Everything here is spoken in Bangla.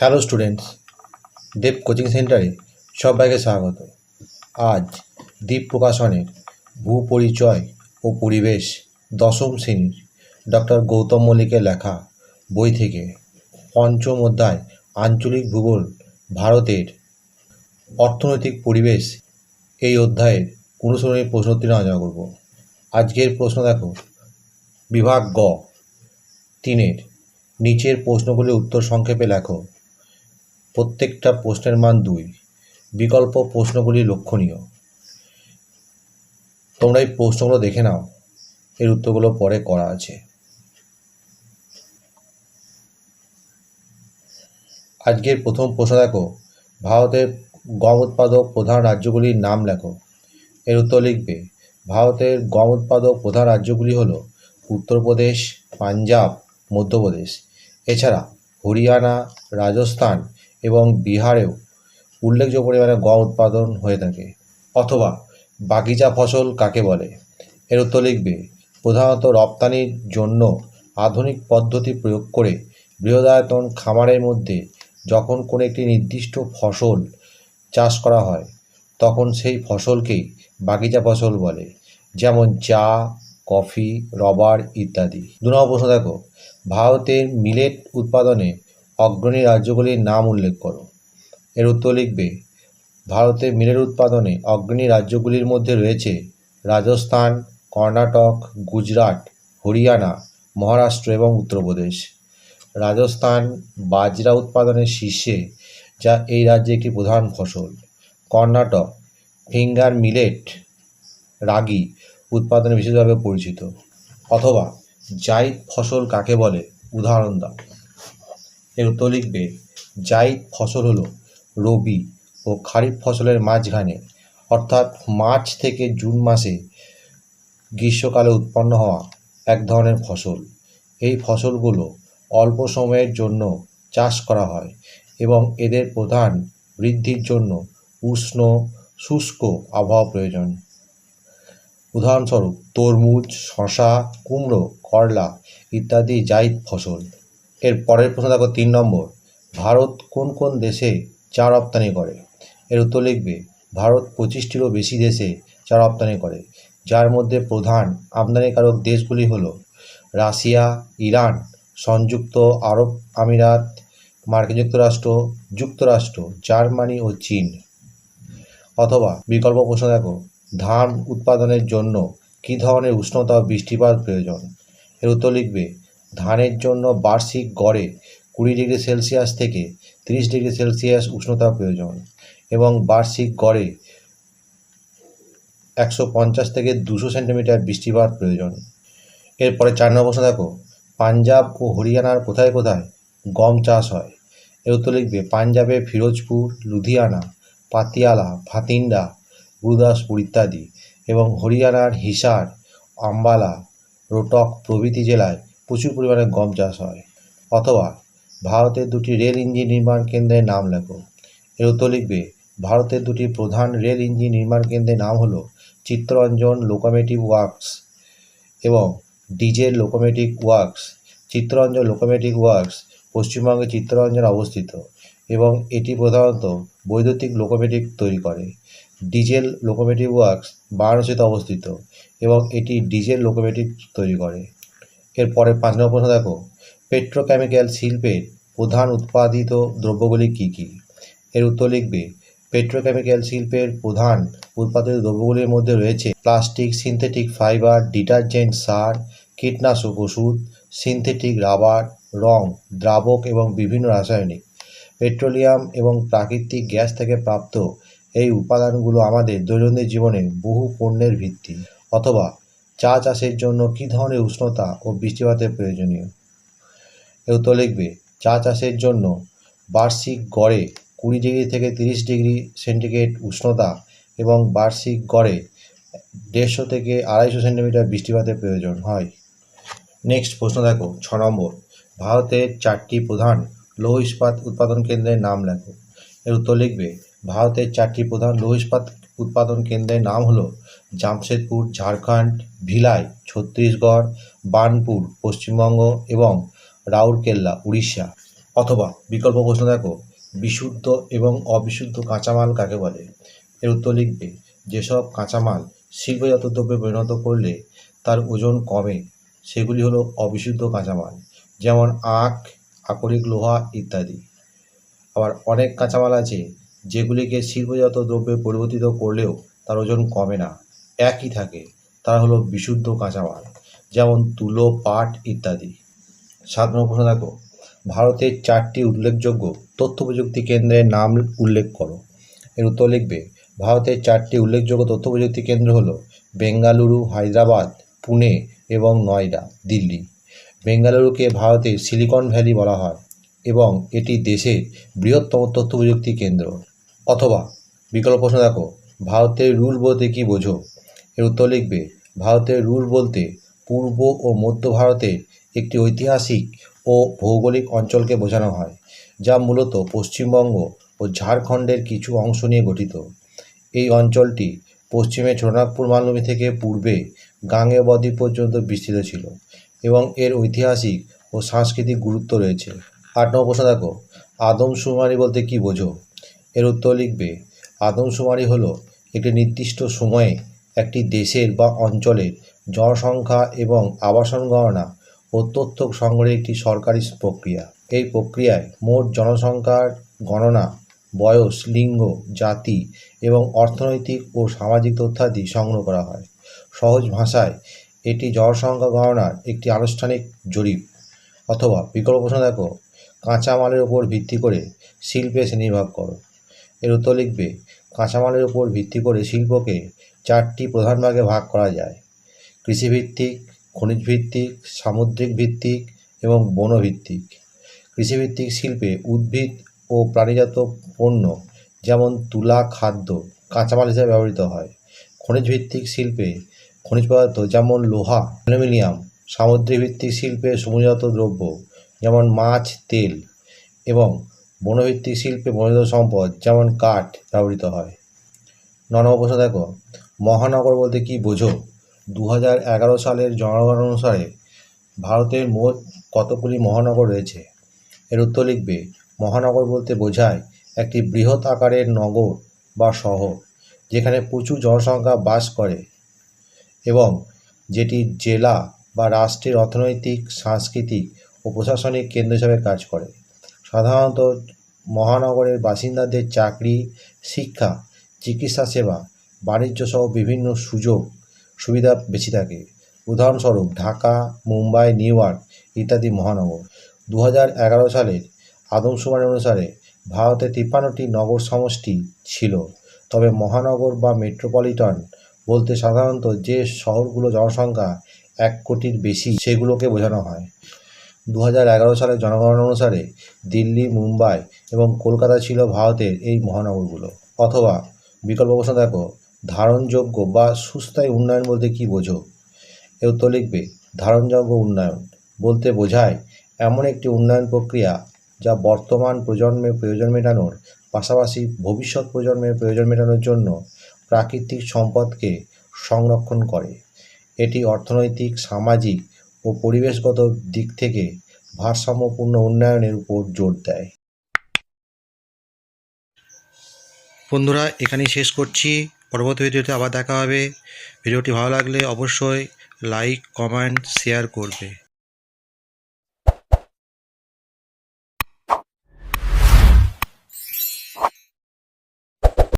হ্যালো স্টুডেন্টস দেব কোচিং সেন্টারে সবাইকে স্বাগত। আজ দ্বীপ প্রকাশনের ভূপরিচয় ও পরিবেশ দশম শ্রেণির ডক্টর গৌতম মল্লিকের লেখা বই থেকে পঞ্চম অধ্যায় আঞ্চলিক ভূগোল, ভারতের অর্থনৈতিক পরিবেশ এই অধ্যায়ের অনুসরণী প্রশ্নোত্তর আলোচনা করব। আজকের প্রশ্ন দেখো, বিভাগ গ, তিনের নিচের প্রশ্নগুলির উত্তর সংক্ষেপে লেখো। প্রত্যেকটা প্রশ্নের মান দুই। বিকল্প প্রশ্নগুলি লক্ষণীয়। তোমরা এই প্রশ্নগুলো দেখে নাও। এর উত্তরগুলো পরে করা আছে। আজকের প্রথম প্রশ্ন দেখো। ভারতের গম উৎপাদক প্রধান রাজ্যগুলির নাম লেখো। এর উত্তর লিখবে, ভারতের গম উৎপাদক প্রধান রাজ্যগুলি হলো উত্তরপ্রদেশ, পাঞ্জাব, মধ্যপ্রদেশ। এছাড়া হরিয়ানা, রাজস্থান এবং বিহারেও উল্লেখযোগ্য পরিমাণে গম উৎপাদন হয়ে থাকে। অথবা বাগিচা ফসল কাকে বলে? এর উত্তর লিখবে, প্রধানত রপ্তানির জন্য আধুনিক পদ্ধতি প্রয়োগ করে বৃহদায়তন খামারের মধ্যে যখন কোনো একটি নির্দিষ্ট ফসল চাষ করা হয়, তখন সেই ফসলকেই বাগিচা ফসল বলে, যেমন চা, কফি, রবার ইত্যাদি। দু নম্বর প্রশ্ন দেখো, ভারতের মিলেট উৎপাদনে অগ্রণী রাজ্যগুলির নাম উল্লেখ করো। এর উত্তর লিখবে ভারতের মিলেট উৎপাদনে অগ্রণী রাজ্যগুলির মধ্যে রয়েছে রাজস্থান, কর্ণাটক, গুজরাট, হরিয়ানা, মহারাষ্ট্র এবং উত্তরপ্রদেশ। রাজস্থান বাজরা উৎপাদনের শীর্ষে, যা এই রাজ্যে একটি প্রধান ফসল। কর্ণাটক ফিঙ্গার মিলেট রাগি উৎপাদনে বিশেষভাবে পরিচিত। অথবা জাইদ ফসল কাকে বলে? উদাহরণ দাও। এর উত্তর লিখবে জাইদ ফসল হলো রবি ও খারিফ ফসলের মাঝখানে। অর্থাৎ মার্চ থেকে জুন মাসে গ্রীষ্মকালে উৎপন্ন হওয়া এক ধরনের ফসল। এই ফসলগুলো অল্প সময়ের জন্য চাষ করা হয় এবং এদের প্রধান বৃদ্ধির জন্য উষ্ণ, শুষ্ক আবহাওয়া প্রয়োজন। উদাহরণস্বরূপ, তরমুজ শশা কুমড়ো, করলা ইত্যাদি জাইদ ফসল। এর পরের প্রশ্ন দেখো তিন নম্বর, ভারত কোন কোন দেশে চা রপ্তানি করে? এর উত্তর লিখবে, ভারত পঁচিশটিরও বেশি দেশে চা রপ্তানি করে, যার মধ্যে প্রধান আমদানিকারক দেশগুলি হল রাশিয়া, ইরান, সংযুক্ত আরব আমিরাত, মার্কিন যুক্তরাষ্ট্র যুক্তরাষ্ট্র, জার্মানি ও চীন। অথবা বিকল্প প্রশ্ন দেখো, ধান উৎপাদনের জন্য কী ধরনের উষ্ণতা ও বৃষ্টিপাত প্রয়োজন? এর উত্তর লিখবে ধানের জন্য বার্ষিক গড়ে কুড়ি ডিগ্রি সেলসিয়াস থেকে তিরিশ ডিগ্রি সেলসিয়াস উষ্ণতা প্রয়োজন এবং বার্ষিক গড়ে একশো পঞ্চাশ থেকে দুশো সেন্টিমিটার বৃষ্টিপাত প্রয়োজন। এরপরে চার নম্বর প্রশ্ন দেখো, পাঞ্জাব ও হরিয়ানার কোথায় কোথায় গম চাষ হয়? এর উত্তর লিখবে, পাঞ্জাবে ফিরোজপুর, লুধিয়ানা, পাতিয়ালা, ভাতিন্ডা, গুরুদাসপুর ইত্যাদি এবং হরিয়ানার হিসার, আম্বালা, রোটক প্রভৃতি জেলায় প্রচুর পরিমাণে গম চাষ হয়। অথবা ভারতের দুটি রেল ইঞ্জিন নির্মাণ কেন্দ্রের নাম লেখো। এর উত্তর লিখবে, ভারতের দুটি প্রধান রেল ইঞ্জিন নির্মাণ কেন্দ্রের নাম হলো চিত্তরঞ্জন লোকোমেটিভ ওয়ার্কস এবং diesel locomotive works. Chittaranjan locomotive works পশ্চিমবঙ্গে চিত্তরঞ্জন অবস্থিত এবং এটি প্রধানত বৈদ্যুতিক লোকোমেটিভ তৈরি করে। ডিজেল লোকোমেটিভ ওয়ার্কস বারাণসীতে অবস্থিত এবং এটি ডিজেল লোকোমেটিভ তৈরি করে। এরপরে পাঁচ নম্বর প্রশ্ন দেখো পেট্রোকেমিক্যাল শিল্পের প্রধান উৎপাদিত দ্রব্যগুলি কী কী? এর উত্তর লিখবে পেট্রোকেমিক্যাল শিল্পের প্রধান উৎপাদিত দ্রব্যগুলির মধ্যে রয়েছে প্লাস্টিক সিনথেটিক ফাইবার ডিটারজেন্ট সার, কীটনাশক ওষুধ সিনথেটিক রাবার রং, দ্রাবক এবং বিভিন্ন রাসায়নিক। পেট্রোলিয়াম এবং প্রাকৃতিক গ্যাস থেকে প্রাপ্ত এই উপাদানগুলো আমাদের দৈনন্দিন জীবনে বহু পণ্যের ভিত্তি। অথবা চা চাষের জন্য কী ধরনের উষ্ণতা ও বৃষ্টিপাতের প্রয়োজনীয়? এর উত্তর লিখবে, চা চাষের জন্য বার্ষিক গড়ে কুড়ি ডিগ্রি থেকে তিরিশ ডিগ্রি সেন্টিগ্রেড উষ্ণতা এবং বার্ষিক গড়ে দেড়শো থেকে আড়াইশো সেন্টিমিটার বৃষ্টিপাতের প্রয়োজন হয়। নেক্সট প্রশ্ন দেখো, ছ নম্বর, ভারতের চারটি প্রধান লৌহ ইস্পাত উৎপাদন কেন্দ্রের নাম লেখো। এর উত্তর লিখবে, ভারতের চারটি প্রধান লৌহ ইস্পাত উৎপাদন কেন্দ্রের নাম হলো জামশেদপুর, ঝাড়খণ্ড, ভিলাই, ছত্তিশগড়, বার্নপুর, পশ্চিমবঙ্গ এবং রাউরকেল্লা, উড়িষ্যা। অথবা বিকল্প প্রশ্ন দেখো, বিশুদ্ধ এবং অবিশুদ্ধ কাঁচামাল কাকে বলে? এর উত্তর লিখবে, যেসব কাঁচামাল শিল্পজাত দ্রব্যে পরিণত করলে তার ওজন কমে, সেগুলি হলো অবিশুদ্ধ কাঁচামাল, যেমন আখ, আকরিক লোহা ইত্যাদি। আবার অনেক কাঁচামাল আছে যেগুলিকে শিল্পজাত দ্রব্যে পরিবর্তিত করলেও তার ওজন কমে না, একই থাকে। তারা হলো বিশুদ্ধ কাঁচামাল, যেমন তুলো, পাট ইত্যাদি। সাত নম্বর প্রশ্ন দেখো ভারতের চারটি উল্লেখযোগ্য তথ্য প্রযুক্তি কেন্দ্রের নাম উল্লেখ করো। এর উত্তর লিখবে, ভারতের চারটি উল্লেখযোগ্য তথ্য প্রযুক্তি কেন্দ্র হলো বেঙ্গালুরু, হায়দ্রাবাদ, পুনে এবং নয়ডা, দিল্লি। বেঙ্গালুরুকে ভারতের সিলিকন ভ্যালি বলা হয় এবং এটি দেশের বৃহত্তম তথ্য প্রযুক্তি কেন্দ্র। অথবা বিকল্প প্রশ্ন দেখো, ভারতের রুল বলতে কী বোঝো? এর উত্তর লিখবে, ভারতের রুল বলতে পূর্ব ও মধ্য ভারতের একটি ঐতিহাসিক ও ভৌগোলিক অঞ্চলকে বোঝানো হয়, যা মূলত পশ্চিমবঙ্গ ও ঝাড়খণ্ডের কিছু অংশ নিয়ে গঠিত। এই অঞ্চলটি পশ্চিমে ছোটনাগপুর মালভূমি থেকে পূর্বে গাঙ্গে বদ্বীপ পর্যন্ত বিস্তৃত ছিল এবং এর ঐতিহাসিক ও সাংস্কৃতিক গুরুত্ব রয়েছে। আট নম্বর প্রশ্ন দেখো, আদমশুমারি বলতে কী বোঝো? এর উত্তর লিখবে, আদমশুমারি হলো একটি নির্দিষ্ট সময়ে একটি দেশের বা অঞ্চলের জনসংখ্যা এবং আবাসন গণনা ও তথ্য সংগ্রহের একটি সরকারি প্রক্রিয়া। এই প্রক্রিয়ায় মোট জনসংখ্যার গণনা, বয়স, লিঙ্গ, জাতি এবং অর্থনৈতিক ও সামাজিক তথ্যাদি সংগ্রহ করা হয়। সহজ ভাষায় এটি জনসংখ্যা গণনার একটি আনুষ্ঠানিক জরিপ অথবা বিকল্প প্রশ্ন দেখো। কাঁচামালের উপর ভিত্তি করে শিল্পে শ্রেণীভাগ করো। এর উত্তর লিখবে, কাঁচামালের উপর ভিত্তি করে শিল্পকে চারটি প্রধান ভাগে ভাগ করা যায়। কৃষিভিত্তিক খনিজ ভিত্তিক সামুদ্রিক ভিত্তিক এবং বনভিত্তিক। কৃষিভিত্তিক শিল্পে উদ্ভিদ ও প্রাণীজাত পণ্য যেমন তুলা, খাদ্য, কাঁচামাল হিসেবে ব্যবহৃত হয়। খনিজ ভিত্তিক শিল্পে খনিজ পদার্থ যেমন লোহা, অ্যালুমিনিয়াম সামুদ্রিক ভিত্তিক শিল্পে সমুদ্রজাত দ্রব্য যেমন মাছ, তেল এবং বনভিত্তিক শিল্পে বনজ সম্পদ যেমন কাঠ ব্যবহৃত হয়। ন নম্বর প্রশ্ন দেখো, মহানগর বলতে কী বোঝো? দু হাজার এগারো সালের জনগণনা অনুসারে ভারতের মোট কতগুলি মহানগর রয়েছে? এর উত্তর লিখবে, মহানগর বলতে বোঝায় একটি বৃহৎ আকারের নগর বা শহর, যেখানে প্রচুর জনসংখ্যা বাস করে এবং যেটি জেলা বা রাষ্ট্রের অর্থনৈতিক, সাংস্কৃতিক ও প্রশাসনিক কেন্দ্র হিসাবে কাজ করে। সাধারণত মহানগরের বাসিন্দাদের চাকরি, শিক্ষা, চিকিৎসা সেবা বাণিজ্য সহ বিভিন্ন সুযোগ, সুবিধা বেশি থাকে। উদাহরণস্বরূপ ঢাকা, মুম্বাই, নিউ ইয়র্ক ইত্যাদি মহানগর। দু এগারো সালের আদমশুমারি অনুসারে ভারতে তিপ্পান্নটি নগর সমষ্টি ছিল। তবে মহানগর বা মেট্রোপলিটন বলতে সাধারণত যে শহরগুলো জনসংখ্যা এক কোটির বেশি, সেগুলোকে বোঝানো হয়। দু হাজার এগারো সালের জনগণনা অনুসারে দিল্লি, মুম্বাই এবং কলকাতা ছিল ভারতের এই মহানগরগুলো। অথবা, বিকল্প প্রশ্ন দেখো, ধারণযোগ্য বা সুস্থায়ী উন্নয়ন বলতে কী বোঝো? এর উত্তর লিখবে, ধারণযোগ্য উন্নয়ন বলতে বোঝায় এমন একটি উন্নয়ন প্রক্রিয়া যা বর্তমান প্রজন্মের প্রয়োজন মেটানোর পাশাপাশি ভবিষ্যৎ প্রজন্মের প্রয়োজন মেটানোর জন্য প্রাকৃতিক সম্পদকে সংরক্ষণ করে। এটি অর্থনৈতিক, সামাজিক ও পরিবেশগত দিক থেকে ভারসাম্যপূর্ণ উন্নয়নের উপর জোর দেয়। বন্ধুরা, এখানেই শেষ করছি। পরবর্তী ভিডিওতে আবার দেখা হবে। ভিডিওটি ভালো লাগলে অবশ্যই লাইক, কমেন্ট, শেয়ার করবে।